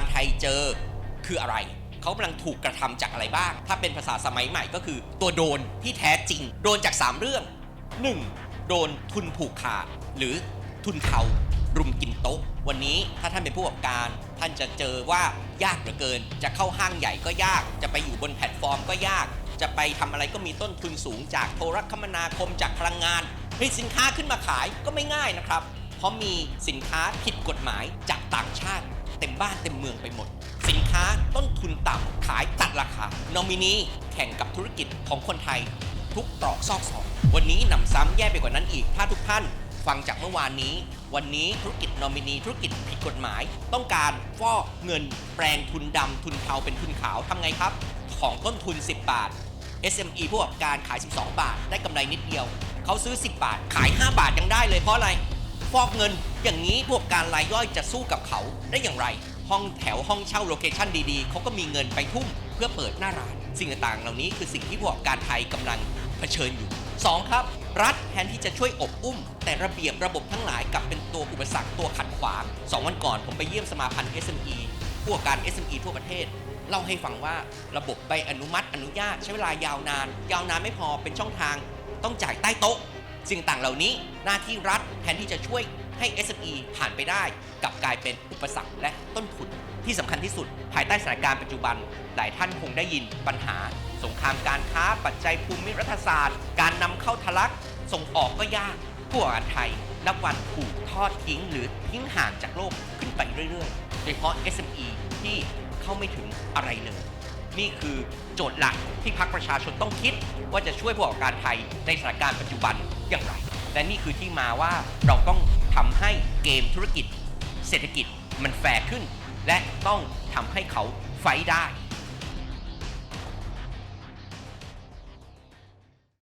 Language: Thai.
การไทยเจอคืออะไร เขากำลังถูกกระทำจากอะไรบ้าง ถ้าเป็นภาษาสมัยใหม่ก็คือ ตัวโดนที่แท้จริง โดนจาก 3 เรื่อง 1. โดนทุนผูกขาด หรือทุนเทารุมกินโต๊ะ วันนี้ถ้าท่านเป็นผู้ประกอบการ ท่านจะเจอว่ายากเหลือเกิน จะเข้าห้างใหญ่ก็ยาก จะไปอยู่บนแพลตฟอร์มก็ยาก จะไปทำอะไรก็มีต้นทุนสูงจากโทรคมนาคมจากพลังงานผลิตสินค้าขึ้นมาขายก็ไม่ง่ายนะครับ เพราะมีสินค้าผิดกฎหมายจากต่างชาติ เต็มบ้านเต็มเมืองไปหมด สินค้าต้นทุนต่ำขายตัดราคานอมินีแข่งกับธุรกิจของคนไทย ทุกตรอกซอกซอยวันนี้หนำซ้ำแย่ไปกว่านั้นอีก ถ้าทุกท่านฟังจากเมื่อวานนี้ วันนี้ธุรกิจนอมินีธุรกิจผิดกฎหมาย ต้องการฟอกเงินแปลงทุนดำทุนเทาเป็นทุนขาวทำไงครับ ของต้นทุน 10 บาท SME ผู้ประกอบการขาย 12 บาท ได้กำไรนิดเดียว เขาซื้อ 10 บาท ขาย 5 บาทยังได้เลยเพราะอะไร ฟอกเงิน อย่างนี้พวกการรายย่อยจะสู้กับเขาได้อย่างไร ห้องแถวห้องเช่าโลเคชั่นดีๆเขาก็มีเงินไปทุ่มเพื่อเปิดหน้าร้าน สิ่งต่างๆ เหล่านี้คือสิ่งที่ผู้ประกอบการไทยกำลังเผชิญอยู่ 2 ครับ รัฐแทนที่จะช่วยอบอุ้ม แต่ระเบียบระบบทั้งหลายกลับเป็นตัวอุปสรรคตัวขัดขวาง 2 วันก่อนผมไปเยี่ยมสมาพันธ์ SME ผู้ประกอบการ SME ทั่วประเทศเล่าให้ฟังว่าระบบใบอนุมัติอนุญาตใช้เวลายาวนาน ยาวนานไม่พอเป็นช่องทาง ต้องจ่ายใต้โต๊ะ สิ่งต่างเหล่านี้หน้าที่รัฐแทนที่จะช่วยให้ SME ผ่านไปได้กลับกลายเป็นอุปสรรคและต้นทุนที่สำคัญที่สุด ภายใต้สถานการณ์ปัจจุบัน หลายท่านคงได้ยินปัญหา สงครามการค้า ปัจจัยภูมิรัฐศาสตร์ การนำเข้าทะลัก ส่งออกก็ยากผู้ประกอบการไทย นับวันถูกทอดทิ้งหรือทิ้งห่างจากโลกขึ้นไปเรื่อยๆ โดยเฉพาะ SME ที่เข้าไม่ถึงอะไรเลย นี่คือโจทย์หลักที่พรรคประชาชนต้องคิด ว่าจะช่วยผู้ประกอบการไทยในสถานการณ์ปัจจุบันอย่างไร และนี่คือที่มาว่าเราต้องทำให้เกมธุรกิจ เศรษฐกิจมันแฟร์ขึ้น และต้องทำให้เขาไฟได้